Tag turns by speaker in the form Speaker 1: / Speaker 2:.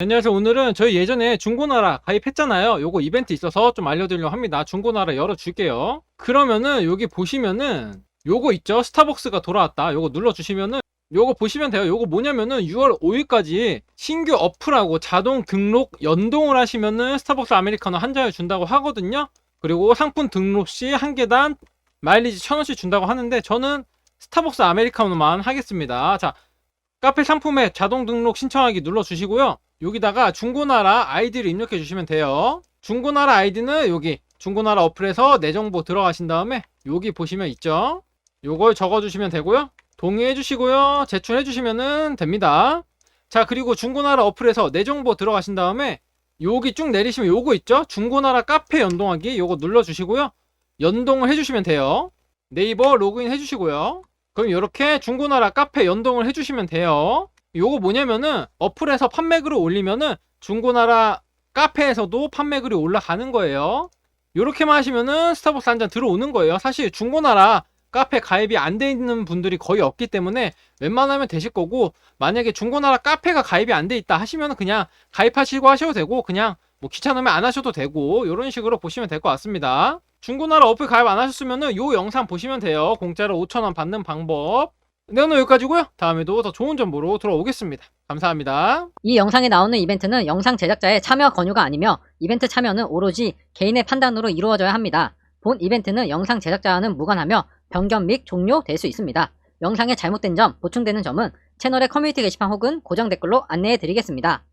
Speaker 1: 안녕하세요. 오늘은 저희 예전에 중고나라 가입했잖아요. 요거 이벤트 있어서 좀 알려드리려고 합니다. 중고나라 열어줄게요. 그러면은 여기 보시면은 요거 있죠? 스타벅스가 돌아왔다. 요거 눌러주시면은 요거 보시면 돼요. 요거 뭐냐면은 6월 5일까지 신규 어플하고 자동 등록 연동을 하시면은 스타벅스 아메리카노 한 잔을 준다고 하거든요. 그리고 상품 등록 시 한 개당 마일리지 1000원씩 준다고 하는데 저는 스타벅스 아메리카노만 하겠습니다. 자, 카페 상품에 자동 등록 신청하기 눌러주시고요. 여기다가 중고나라 아이디를 입력해 주시면 돼요. 중고나라 아이디는 여기 중고나라 어플에서 내 정보 들어가신 다음에 여기 보시면 있죠. 요걸 적어 주시면 되고요. 동의해 주시고요. 제출해 주시면 됩니다. 자, 그리고 중고나라 어플에서 내 정보 들어가신 다음에 여기 쭉 내리시면 요거 있죠? 중고나라 카페 연동하기 요거 눌러 주시고요. 연동을 해 주시면 돼요. 네이버 로그인 해 주시고요. 그럼 이렇게 중고나라 카페 연동을 해주시면 돼요. 요거 뭐냐면은 어플에서 판매글을 올리면은 중고나라 카페에서도 판매글이 올라가는 거예요. 요렇게만 하시면은 스타벅스 한 잔 들어오는 거예요. 사실 중고나라 카페 가입이 안 돼 있는 분들이 거의 없기 때문에 웬만하면 되실 거고 만약에 중고나라 카페가 가입이 안 돼 있다 하시면 그냥 가입하시고 하셔도 되고 그냥 뭐 귀찮으면 안 하셔도 되고 이런 식으로 보시면 될 것 같습니다. 중고나라 어플 가입 안 하셨으면은 요 영상 보시면 돼요. 공짜로 5,000원 받는 방법. 네, 오늘 여기까지고요. 다음에도 더 좋은 정보로 돌아오겠습니다. 감사합니다.
Speaker 2: 이 영상에 나오는 이벤트는 영상 제작자의 참여 권유가 아니며 이벤트 참여는 오로지 개인의 판단으로 이루어져야 합니다. 본 이벤트는 영상 제작자와는 무관하며 변경 및 종료될 수 있습니다. 영상에 잘못된 점, 보충되는 점은 채널의 커뮤니티 게시판 혹은 고정 댓글로 안내해 드리겠습니다.